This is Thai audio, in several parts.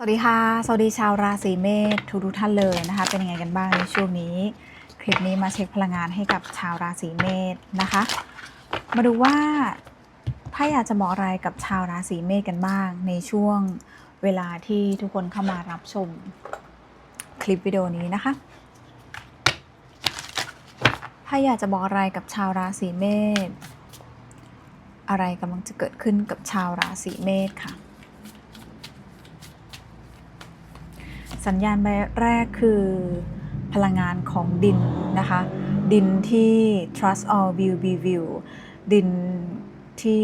สวัสดีค่ะ สวัสดีชาวราศีเมษทุกทุกท่านเลยนะคะ เป็นยังไงกันบ้างในช่วงนี้ คลิปนี้มาเช็คพลังงานให้กับชาวราศีเมษนะคะ มาดูว่าถ้าอยากจะบอกอะไรกับชาวราศีเมษกันบ้าง ในช่วงเวลาที่ทุกคนเข้ามารับชมคลิปวิดีโอนี้นะคะถ้าอยากจะบอกอะไรกับชาวราศีเมษอะไรกำลังจะเกิดขึ้นกับชาวราศีเมษค่ะ สัญญาณใบแรกคือพลังงานของดินนะคะ ดินที่ trust all will be view ดินที่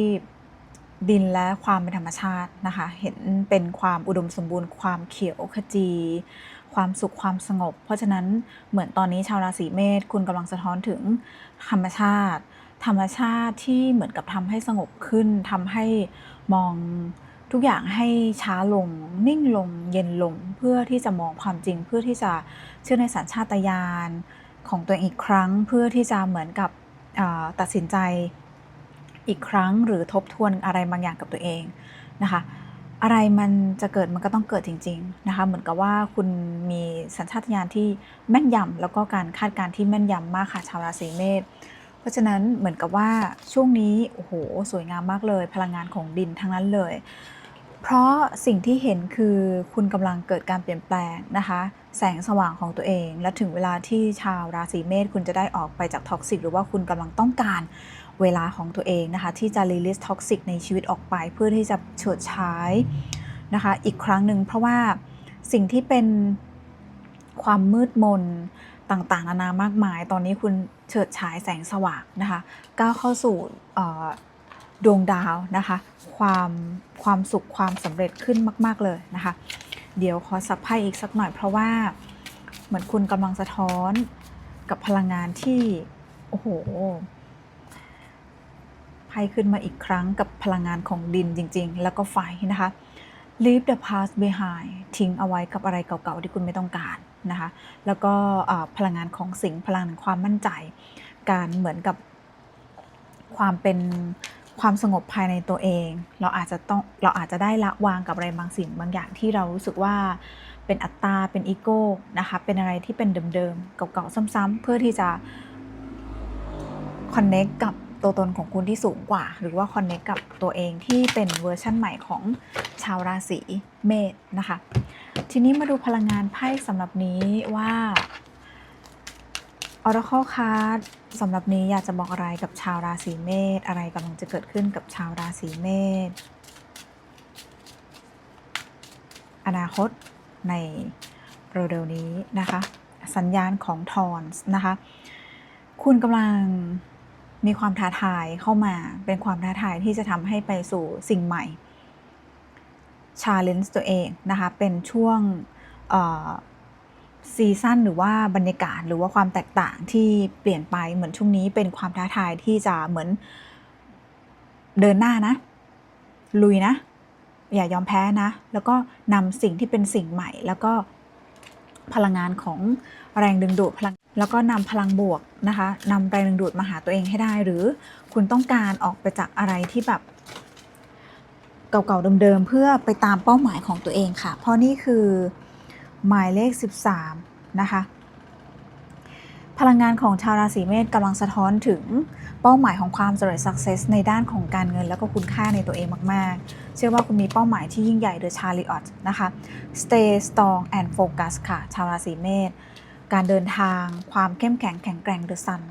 ดินและความเป็นธรรมชาตินะคะ เห็นเป็นความอุดมสมบูรณ์ ความเขียวขจี ความสุขความสงบ เพราะฉะนั้นเหมือนตอนนี้ชาวราศีเมษคุณกำลังสะท้อนถึงธรรมชาติ ธรรมชาติที่เหมือนกับทำให้สงบขึ้นทำให้มอง ทุกอย่างให้ช้าลง นิ่งลง เย็นลง เพื่อที่จะมองความจริง เพื่อที่จะเชื่อในสัญชาตญาณของตัวเองอีกครั้ง เพื่อที่จะเหมือนกับตัดสินใจอีกครั้งหรือทบทวนอะไรบางอย่างกับตัวเองนะคะ อะไรมันจะเกิดมันก็ต้องเกิดจริง ๆนะคะ เหมือนกับว่าคุณมีสัญชาตญาณที่แม่นยำแล้วก็การคาดการณ์ที่แม่นยำมากค่ะชาวราศีเมษเพราะฉะนั้นเหมือนกับว่าช่วงนี้ โอ้โห สวยงามมากเลย พลังงานของดินทั้งนั้นเลย เพราะสิ่งที่เห็นคือคุณกำลังเกิดการเปลี่ยนแปลงนะคะ แสงสว่างของตัวเอง และถึงเวลาที่ชาวราศีเมษคุณจะได้ออกไปจากท็อกซิกหรือว่าคุณกำลังต้องการเวลาของตัวเองนะคะ ที่จะ release toxic ในชีวิตออกไปเพื่อที่จะเฉิดฉายนะคะ อีกครั้งหนึ่งเพราะว่าสิ่งที่เป็นความมืดมนต่างๆนานามากมาย ตอนนี้คุณเฉิดฉายแสงสว่างนะคะ ก้าวเข้าสู่ ดวงดาวนะคะ ความความสุขความสำเร็จขึ้นมาก ๆ เลยนะคะ เดี๋ยวขอสับไพ่อีกสักหน่อยเพราะว่าเหมือนคุณกำลังสะท้อนกับพลังงานที่ โอ้โหไพ่ขึ้นมาอีกครั้งกับพลังงานของดินจริง ๆ แล้วก็ไฟนะคะ leave the past behind ทิ้งเอาไว้กับอะไรเก่าๆที่คุณไม่ต้องการนะคะ แล้วก็พลังงานของสิงพลังแห่งความมั่นใจ การเหมือนกับความเป็น ความสงบภายในตัวเอง เราอาจจะต้องเราอาจจะได้ละวางกับอะไรบางสิ่งบางอย่างที่เรารู้สึกว่าเป็นอัตตาเป็นอีโก้นะคะเป็นอะไรที่เป็นเดิมๆเก่าๆซ้ำๆเพื่อที่จะคอนเน็กกับตัวตนของคุณที่สูงกว่า หรือว่าคอนเน็กกับตัวเองที่เป็นเวอร์ชั่นใหม่ของชาวราศีเมษนะคะ ทีนี้มาดูพลังงานไพ่สำหรับนี้ว่า Oracle Card สำหรับนี้อยากจะบอกอะไรกับชาวราศีเมษอะไรกำลังจะเกิดขึ้นกับชาวราศีเมษอนาคตในเร็วๆนี้นะคะ สัญญาณของทอนส์นะคะ คุณกำลังมีความท้าทายเข้ามาเป็นความท้าทายที่จะทำให้ไปสู่สิ่งใหม่ชาเลนจ์ตัวเองนะคะ เป็นช่วง ซีซั่นหรือว่าบรรยากาศหรือว่าความแตกต่างที่เปลี่ยนไปเหมือนช่วงนี้เป็นความท้าทายที่จะเหมือนเดินหน้านะ ลุยนะ อย่ายอมแพ้นะ แล้วก็นำสิ่งที่เป็นสิ่งใหม่ แล้วก็พลังงานของแรงดึงดูดพลังแล้วก็นำพลังบวกนะคะนำแรงดึงดูดมาหาตัวเองให้ได้ หรือคุณต้องการออกไปจากอะไรที่แบบ เก่าๆเดิมๆเพื่อไปตามเป้าหมายของตัวเองค่ะ เพราะนี่คือ หมายเลข 13 นะคะ พลังงานของชาวราศีเมษกำลังสะท้อนถึงเป้าหมายของความสำเร็จ success ในด้านของการเงิน แล้วก็คุณค่าในตัวเองมาก ๆ เชื่อว่าคุณมีเป้าหมายที่ยิ่งใหญ่ The Chariot นะคะ Stay strong and focus ค่ะ ชาวราศีเมษการเดินทาง ความเข้มแข็งแข็งแกร่ง The Sun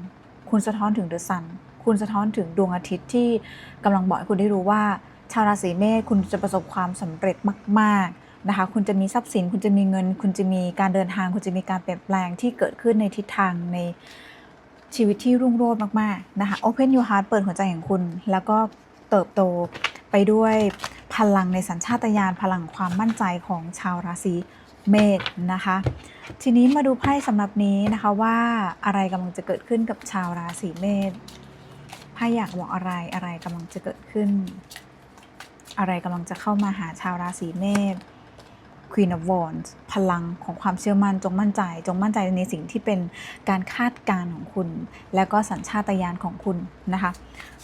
คุณสะท้อนถึง The Sun คุณสะท้อนถึงดวงอาทิตย์ที่กำลังบอกให้คุณได้รู้ว่า ชาวราศีเมษคุณจะประสบความสำเร็จมาก ๆ นะคะคุณจะมีทรัพย์สิน คุณจะมีเงิน คุณจะมีการเดินทาง คุณจะมีการเปลี่ยนแปลงที่เกิดขึ้นในทิศทางในชีวิตที่รุ่งโรจน์มากๆนะคะ Open your heart เปิดหัวใจของคุณ แล้วก็เติบโตไปด้วยพลังในสัญชาตญาณพลังความมั่นใจของชาวราศีเมษนะคะ ทีนี้มาดูไพ่สำหรับนี้นะคะว่าอะไรกำลังจะเกิดขึ้นกับชาวราศีเมษไพ่อยากบอกอะไรอะไรกำลังจะเกิดขึ้น อะไรกำลังจะเข้ามาหาชาวราศีเมษ Queen of Wands พลังของความเชื่อมั่นจงมั่นใจ จงมั่นใจในสิ่งที่เป็นการคาดการณ์ของคุณ แล้วก็สัญชาตญาณของคุณนะคะ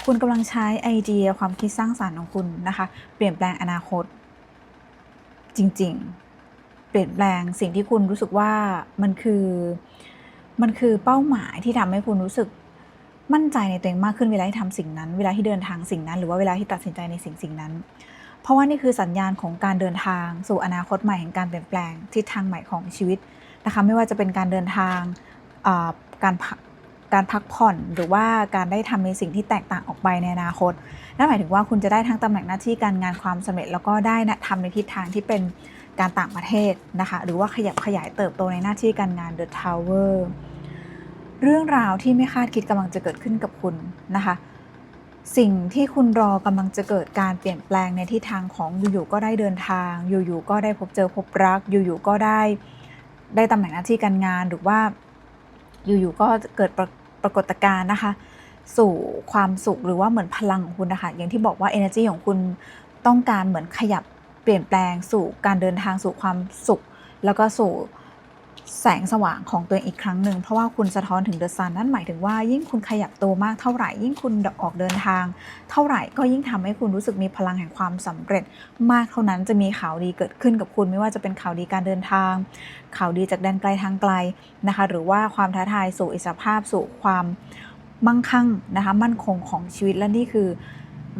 คุณกำลังใช้ไอเดียความคิดสร้างสารรค์ของคุณนะคะ เปลี่ยนแปลงอนาคต จริงๆ เปลี่ยนแปลงสิ่งที่คุณรู้สึกว่ามันคือมันคือเป้าหมายที่ทำให้คุณรู้สึกมั่นใจในตัวเองมากขึ้นเวลาที่ทำสิ่งนั้น เวลาที่เดินทางสิ่งนั้น หรือว่าเวลาที่ตัดสินใจในสิ่งสิ่งนั้น เพราะว่านี่คือสัญญาณของการเดินทาง สู่อนาคตใหม่แห่งการเปลี่ยนแปลงทิศทางใหม่ของชีวิตนะคะไม่ว่าจะเป็นการเดินทางการพักการพักผ่อนหรือว่าการได้ทำในสิ่งที่แตกต่างออกไปในอนาคตนั่นหมายถึงว่าคุณจะได้ทั้งตำแหน่งหน้าที่การงานความสำเร็จ แล้วก็ได้นะทำในทิศทางที่เป็นการต่างประเทศนะคะหรือว่าขยับขยายเติบโตในหน้าที่การงาน The Tower เรื่องราวที่ไม่คาดคิดกำลังจะเกิดขึ้นกับคุณนะคะ สิ่งที่คุณรอกำลังจะเกิดการเปลี่ยนแปลงในทิศทางของอยู่ๆก็ได้เดินทาง อยู่ๆก็ได้พบเจอพบรัก อยู่ๆก็ได้ได้ตำแหน่งหน้าที่การงานหรือว่าอยู่ๆก็เกิดปรปรากฏการณ์นะคะ สู่ความสุขหรือว่าเหมือนพลังของคุณนะคะอย่างที่บอกว่า energy ของคุณต้องการเหมือนขยับเปลี่ยนแปลงสู่การเดินทางสู่ความสุข แล้วก็สู่ แสงสว่างของตัวเองอีกครั้งหนึ่งเพราะว่าคุณสะท้อนถึงเดอะซันนั่นหมายถึงว่ายิ่งคุณขยับตัวมากเท่าไหร่ ยิ่งคุณออกเดินทาง เท่าไหร่ก็ยิ่งทำให้คุณรู้สึกมีพลังแห่งความสำเร็จ มากเท่านั้นจะมีข่าวดีเกิดขึ้นกับคุณ ไม่ว่าจะเป็นข่าวดีการเดินทาง ข่าวดีจากแดนไกลทางไกลนะคะหรือว่าความท้าทายสู่อิสรภาพสู่ความมั่งคั่งนะคะมั่นคงของชีวิตและนี่คือ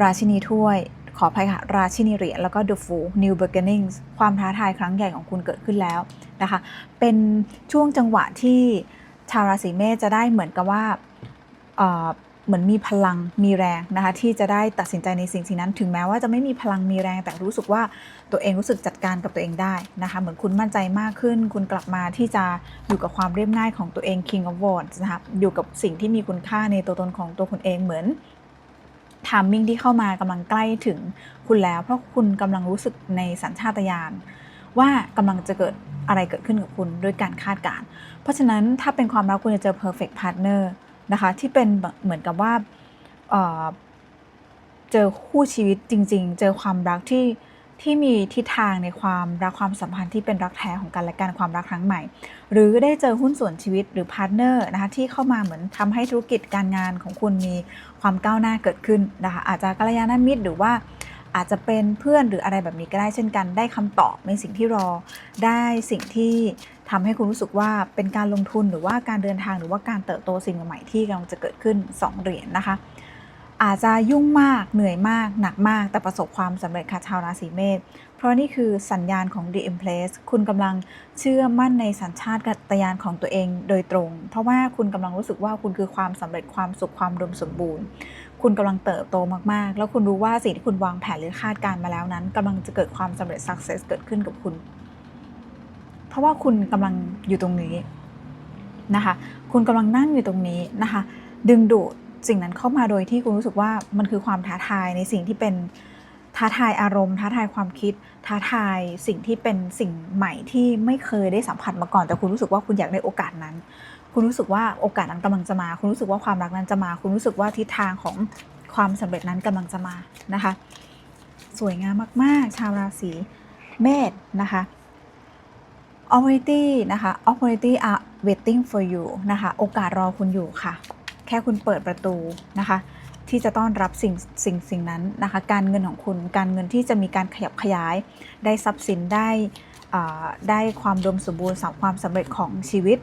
ราชินีถ้วย ขออภัยค่ะ ราชินีเหรียญแล้วก็ The Fool New Beginnings ความท้าทายครั้งใหญ่ของคุณเกิดขึ้นแล้วนะคะ เป็นช่วงจังหวะที่ชาวราศีเมษจะได้เหมือนกับว่าเหมือนมีพลังมีแรงนะคะที่จะได้ตัดสินใจในสิ่งสิ่งนั้น ถึงแม้ว่าจะไม่มีพลังมีแรงแต่รู้สึกว่าตัวเองรู้สึกจัดการกับตัวเองได้นะคะ เหมือนคุณมั่นใจมากขึ้น คุณกลับมาที่จะอยู่กับความเรียบง่ายของตัวเอง King of Wands นะคะอยู่กับสิ่งที่มีคุณค่าในตัวตนของตัวคุณเองเหมือน ทามมิ่งที่เข้ามากำลังใกล้ถึงคุณแล้ว เพราะคุณกำลังรู้สึกในสัญชาตญาณว่ากำลังจะเกิดอะไรเกิดขึ้นกับคุณด้วยการคาดการณ์เพราะฉะนั้นถ้าเป็นความรักคุณจะเจอ perfect partner นะคะที่เป็นเหมือนกับว่าเเจอคู่ชีวิตจริง ๆ เจอความรักที่ ที่มีทิศทางในความรักความสัมพันธ์ที่เป็นรักแท้ของกันและกันความรักครั้งใหม่ หรือได้เจอหุ้นส่วนชีวิตหรือพาร์ทเนอร์นะคะที่เข้ามาเหมือนทำให้ธุรกิจการงานของคุณมีความก้าวหน้าเกิดขึ้นนะคะอาจจะกัลยาณมิตรหรือว่าอาจจะเป็นเพื่อนหรืออะไรแบบนี้ก็ได้เช่นกัน ได้คำตอบในสิ่งที่รอ ได้สิ่งที่ทำให้คุณรู้สึกว่าเป็นการลงทุนหรือว่าการเดินทางหรือว่าการเติบโตสิ่งใหม่ที่กำลังจะเกิดขึ้น 2 เหรียญนะคะ อาจจะยุ่งมากเหนื่อยมาก หนักมาก แต่ประสบความสำเร็จค่ะชาวราศีเมษเพราะนี่คือสัญญาณของ The Empress คุณกำลังเชื่อมั่นในสัญชาตญาณของตัวเองโดยตรง เพราะว่าคุณกำลังรู้สึกว่าคุณคือความสำเร็จความสุขความรวมสมบูรณ์ คุณกำลังเติบโตมากๆ แล้วคุณรู้ว่าสิ่งที่คุณวางแผนหรือคาดการณ์มาแล้วนั้นกำลังจะเกิดความสำเร็จ success เกิดขึ้นกับคุณ เพราะว่าคุณกำลังอยู่ตรงนี้นะคะ คุณกำลังนั่งอยู่ตรงนี้นะคะ ดึงดูด สิ่งนั้นเข้ามาโดยที่คุณรู้สึกว่ามันคือความท้าทายในสิ่งที่เป็นท้าทายอารมณ์ท้าทายความคิด ท้าทายสิ่งที่เป็นสิ่งใหม่ที่ไม่เคยได้สัมผัสมาก่อน แต่คุณรู้สึกว่าคุณอยากได้โอกาสนั้น คุณรู้สึกว่าโอกาสนั้นกำลังจะมา คุณรู้สึกว่าความรักนั้นจะมา คุณรู้สึกว่าทิศทางของความสำเร็จนั้นกำลังจะมานะคะ สวยงามมาก ๆ ชาวราศีเมษนะคะ opportunity นะคะ opportunity are waiting for you นะคะ โอกาสรอคุณอยู่ค่ะ แค่คุณเปิดประตูนะคะ ที่จะต้อนรับสิ่งสิ่งสิ่งนั้นนะคะ การเงินของคุณการเงินที่จะมีการขยับขยาย ได้ทรัพย์สินได้ได้ความดมสมบูรณ์สความสำเร็จของชีวิต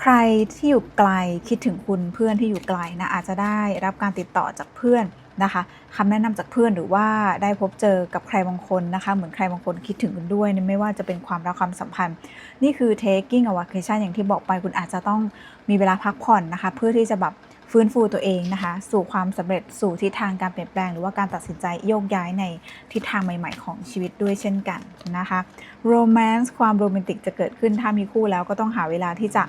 ใครที่อยู่ไกลคิดถึงคุณเพื่อนที่อยู่ไกลนะอาจจะได้รับการติดต่อจากเพื่อน นะคะคำแนะนำจากเพื่อนหรือว่าได้พบเจอกับใครบางคนนะคะเหมือนใครบางคนคิดถึงคุณด้วยไม่ว่าจะเป็นความรักความสัมพันธ์ นี่คือ taking a vacation อย่างที่บอกไปคุณอาจจะต้องมีเวลาพักผ่อนนะคะ เพื่อที่จะแบบ ฟื้นฟูตัวเองนะคะ สู่ความสำเร็จสู่ทิศทางการเปลี่ยนแปลง หรือว่าการตัดสินใจโยกย้ายในทิศทางใหม่ ๆ ของชีวิตด้วยเช่นกันนะคะ romance ความโรแมนติกจะเกิดขึ้นถ้ามีคู่แล้วก็ต้องหาเวลาที่จะ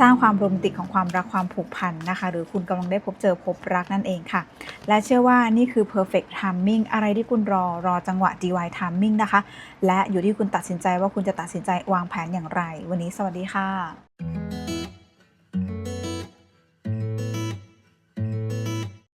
สร้างความโรแมนติกของความรักความผูกพันนะคะ หรือคุณกำลังได้พบเจอพบรักนั่นเองค่ะ และเชื่อว่านี่คือ perfect timing อะไรที่คุณรอรอจังหวะ divine timing นะคะ และอยู่ที่คุณตัดสินใจว่าคุณจะตัดสินใจวางแผนอย่างไร วันนี้สวัสดีค่ะ